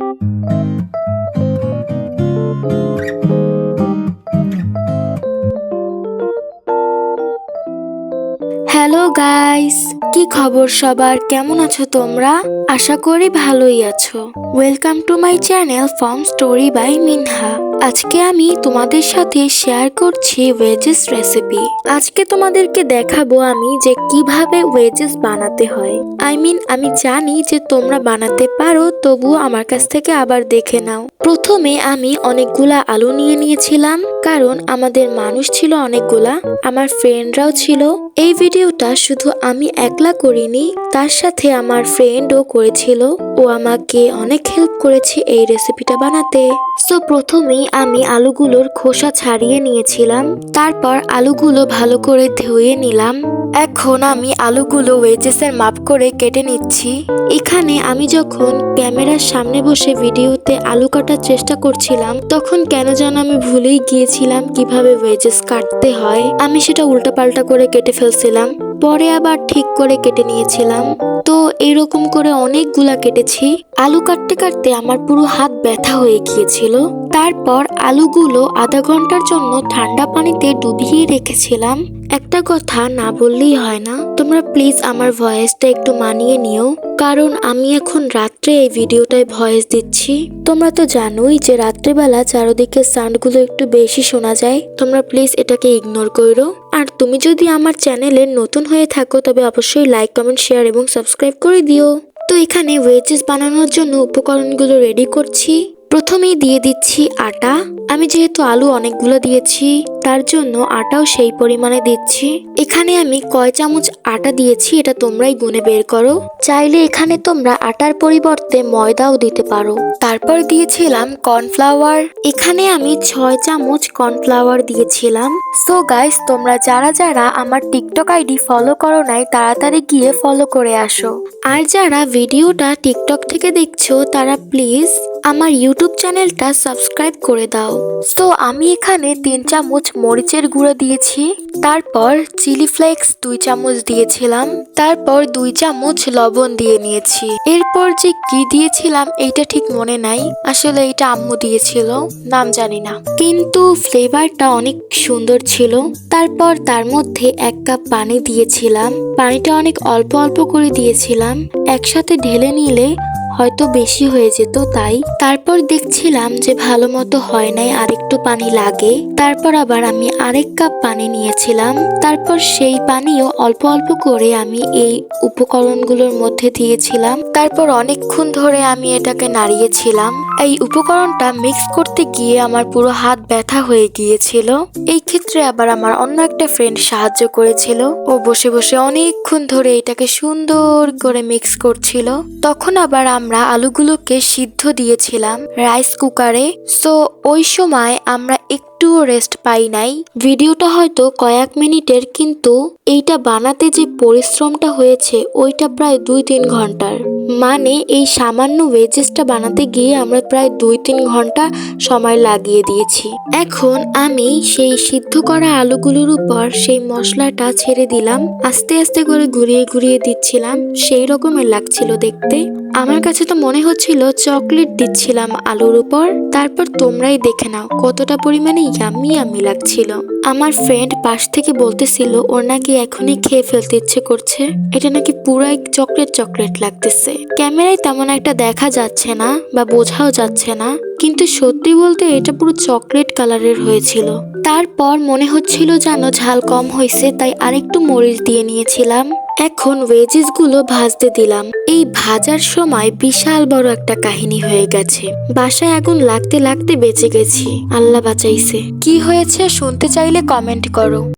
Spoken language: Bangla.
হ্যালো গাইস, কি খবর সবার? কেমন আছো তোমরা? আশা করি ভালোই আছো। Welcome to my channel form story by Minha. আজকে আমি তোমাদের সাথে শেয়ার করছি ওয়েজেস রেসিপি আজকে তোমাদেরকে দেখাবো আমি যে কীভাবে ওয়েজেস বানাতে হয়। আই মিন আমি জানি যে তোমরা বানাতে পারো, তবুও আমার কাছ থেকে আবার দেখে নাও। প্রথমে আমি অনেকগুলা আলু নিয়ে নিয়েছিলাম, কারণ আমাদের মানুষ ছিল অনেকগুলা, আমার ফ্রেন্ডরাও ছিল। এই ভিডিওটা শুধু আমি একলা করিনি, তার সাথে আমার ফ্রেন্ডও করেছিল। ও আমাকে অনেক হেল্প করেছে এই রেসিপিটা বানাতে। সো প্রথমেই আমি আলুগুলোর খোসা ছাড়িয়ে নিয়েছিলাম। তারপর আলুগুলো ভালো করে ধুয়ে নিলাম। এখন আমি আলুগুলো ওয়েজেসের মাপ করে কেটে নিচ্ছি। এখানে আমি যখন ক্যামেরার সামনে বসে ভিডিওতে আলু কাটার চেষ্টা করছিলাম, তখন কেন যেন আমি ভুলেই গিয়েছিলাম কীভাবে ওয়েজেস কাটতে হয়। আমি সেটা উল্টাপাল্টা করে কেটে ফেলছিলাম। পরে আবার ঠিক করে কেটে নিয়েছিলাম। তো এরকম করে অনেকগুলা কেটেছি। আলু কাটতে কাটতে আমার পুরো হাত ব্যথা হয়ে গিয়েছিল। তারপর আলুগুলো আধা ঘণ্টার জন্য ঠান্ডা পানিতে ডুবিয়ে রেখেছিলাম। একটা কথা না বললেই হয় না। তোমরা প্লিজ আমার ভয়েসটা একটু মানিয়ে নিও। কারণ আমি এখন রাত্রে এই ভিডিওটায় ভয়েস দিচ্ছি। তোমরা তো জানোই যে রাত্রেবেলা চারদিকে সাউন্ডগুলো একটু বেশি শোনা যায়। তোমরা প্লিজ এটাকে ইগনোর করো। আর তুমি যদি আমার চ্যানেলে নতুন হয়ে থাকো, তবে অবশ্যই লাইক কমেন্ট শেয়ার এবং সাবস্ক্রাইব করে দিও। তো এখানে ওয়েজেস বানানোর জন্য উপকরণগুলো রেডি করছি। প্রথমেই দিয়ে দিচ্ছি আটা। আমি যেহেতু আলু অনেকগুলো দিয়েছি তার জন্য আটাও সেই পরিমাণে দিচ্ছি। এখানে আমি কয় চামচ আটা দিয়েছি, এটা তোমরাই গুনে বের করো। চাইলে এখানে তোমরা আটার পরিবর্তে ময়দাও দিতে পারো। তারপর দিয়েছিলাম কর্নফ্লাওয়ার। এখানে আমি ছয় চামচ কর্নফ্লাওয়ার দিয়েছিলাম। সো গাইস তোমরা যারা যারা আমার টিকটক আইডি ফলো করো নাই, তাড়াতাড়ি গিয়ে ফলো করে আসো। আর যারা ভিডিওটা টিকটক থেকে দেখছ, তারা প্লিজ আমার ইউটিউব চ্যানেলটা সাবস্ক্রাইব করে দাও। সো আমি এখানে তিন চামচ মরিচের গুঁড়ো দিয়েছি, তারপর চিলি ফ্লেক্স দুই চামচ দিয়েছিলাম, তারপর দুই চামচ লবণ দিয়ে নিয়েছি। এরপর যে কি দিয়েছিলাম এইটা ঠিক মনে নাই, আসলে এটা আম্মু দিয়েছিল, নাম জানি না। কিন্তু ফ্লেভারটা অনেক সুন্দর ছিল, তারপর তার মধ্যে এক কাপ পানি দিয়েছিলাম, পানিটা অনেক অল্প অল্প করে দিয়েছিলাম, একসাথে ঢেলে নিলে হয়তো বেশি হয়ে যেত তাই, তারপর দেখছিলাম যে ভালো মতো হয় নাই আর একটু পানি লাগে। তারপর আবার আমি আরেক কাপ পানি নিয়েছিলাম। তারপর সেই পানিও অল্প অল্প করে আমি এই উপকরণগুলোর মধ্যে দিয়েছিলাম। তারপর অনেকক্ষণ ধরে আমি এটাকে নাড়িয়েছিলাম। এই উপকরণটা মিক্স করতে গিয়ে আমার পুরো হাত ব্যথা হয়ে গিয়েছিল। এই ক্ষেত্রে আবার আমার অন্য একটা ফ্রেন্ড সাহায্য করেছিল। ও বসে বসে অনেকক্ষণ ধরে এটাকে সুন্দর করে মিক্স করছিল। তখন আবার আমরা আলুগুলোকে সিদ্ধ দিয়েছিলাম রাইস কুকারে। সো ওই সময় আমরা একটুও রেস্ট পাই নাই। ভিডিওটা হয়তো কয়েক মিনিটের, কিন্তু এইটা বানাতে যে পরিশ্রমটা হয়েছে, ওইটা প্রায় দুই তিন ঘণ্টার। মানে এই সামান্য ওয়েজেসটা বানাতে গিয়ে আমরা প্রায় দুই তিন ঘণ্টা সময় লাগিয়ে দিয়েছি। এখন আমি সেই সিদ্ধ করা আলুগুলোর উপর সেই মশলাটা ছেড়ে দিলাম। আস্তে আস্তে করে ঘুরিয়ে ঘুরিয়ে দিচ্ছিলাম। সেই রকমের লাগছিল দেখতে। আমার কাছে তো মনে হচ্ছিল চকলেট দিচ্ছিলাম আলুর উপর। তারপর তোমরাই দেখে নাও কতটা পরিমাণে ইয়াম্মি ইয়াম্মি লাগছিল। আমার ফ্রেন্ড পাশ থেকে বলতেছিল, ওর নাকি এখনই খেয়ে ফেলতে ইচ্ছে করছে। এটা নাকি পুরাই চকলেট চকলেট লাগতেছে। ক্যামেরায় তেমন একটা দেখা যাচ্ছে না বা বোঝাও যাচ্ছে না। কিন্তু সত্যি বলতে এটা পুরো চকলেট কালারের হয়েছিল। তারপর মনে হচ্ছিল যেন ঝাল কম হয়েছে, তাই আরেকটু মরিচ দিয়ে নিয়েছিলাম। এখন ওয়েজেসগুলো ভাজতে দিলাম। এই ভাজার সময় বিশাল বড় একটা কাহিনী হয়ে গেছে। বাসায় আগুন লাগতে লাগতে বেঁচে গেছি। আল্লাহ বাঁচাইছে। কি হয়েছে শুনতে চাইলে কমেন্ট করো।